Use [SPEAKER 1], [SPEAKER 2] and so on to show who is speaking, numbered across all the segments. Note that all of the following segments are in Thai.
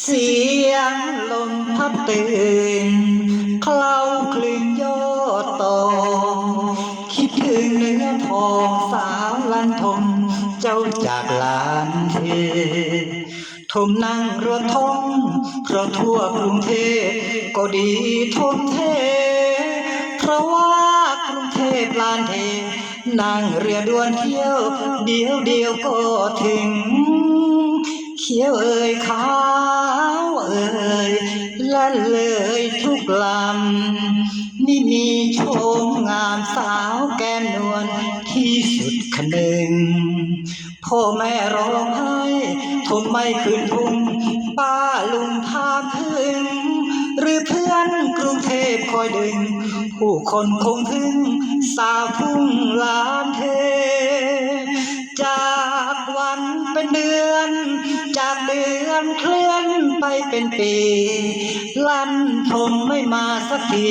[SPEAKER 1] เสียงลมพัดตื่นเคล้าคลึงยอดตองคิดถึงเนื้อทองสาวลันทมเจ้าจากลานเททมนั่งรถทงเพราะทั่วกรุงเทพก็ดีทมเท เพราะว่ากรุงเทพลานเท นั่งเรือด่วนเที่ยว เดียวเดียวก็ถึงเขียวเอ่ยขาวเอ่ย ละเลยทุกลำ นี่มีโชมงามสาวแก้มนวลที่สุดคนหนึ่งพ่อแม่ร้องไห้ทมไม่คืนทุ่งป้าลุงถามถึง หรือเพื่อนกรุงเทพคอยดึง ผู้คนคงถึง สาวทุ่งลานเท เดือนเคลื่อนไปเป็นปี ลั่นทมไม่มาสักที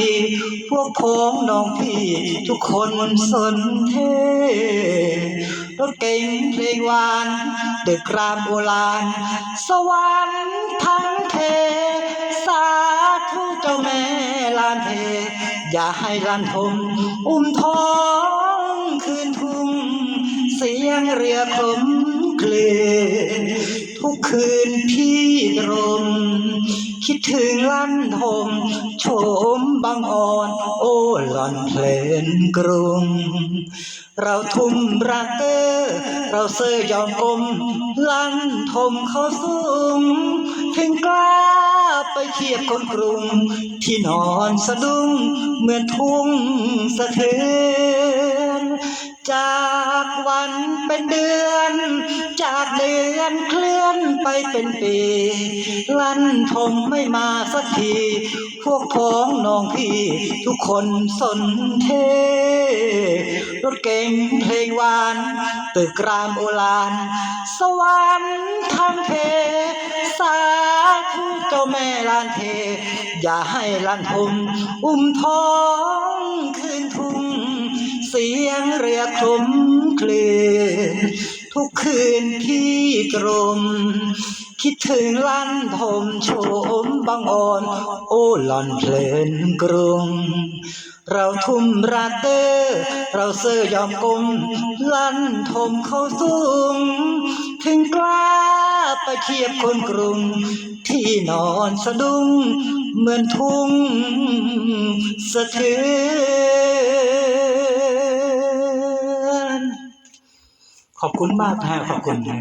[SPEAKER 1] พวกพ้องน้องพี่ทุกคนสนเทรถเก่งเพลงหวาน เดึกรามโบราณ สวรรค์ทั้งเท สาธุเจ้าแม่ลานเท อย่าให้ลันทมอุ้มท้องคืนทุ่งเสียงเรือคลมคลื่น คืนพี่ตรม คิดถึงลั่นทมโฉมบางอ่อน โอ้หล่อนเพลินกรุง เราทุ่มรักเกอร์เราเสื้อยอมกลมลั่นทมเขาสูง ถึงกล้าไปเทียบคนกรุง ที่นอนสะดุ้งเหมือนทุ่งสะเทือนจากวันเป็นเดือน จากเดือนเคลื่อน ไปเป็นปี ลั่นทมไม่มาสักที พวกพ้องน้องพี่ ทุกคนสนเท รถเก่งเพลงวาน ตึกรามโอฬารสวรรค์ทางเทสาธุเจ้าแม่ลานเท อย่าให้ลันทมอุ้มท้องคืนทุ่ง เสียงเรือคลมคลื่น ทุกคืนพี่กรม คิดถึงลั่นทมโฉมบางอ่อน โอ้หล่อนเพลินกรุง เราทุ่มราเตอร์เราเสื้อยอมกลมลั่นทมเขาสูง ถึงกล้าไปเทียบคนกรุง ที่นอนสะดุ้งเหมือนทุ่งสะเทือน ขอบคุณมากนะขอบคุณนะ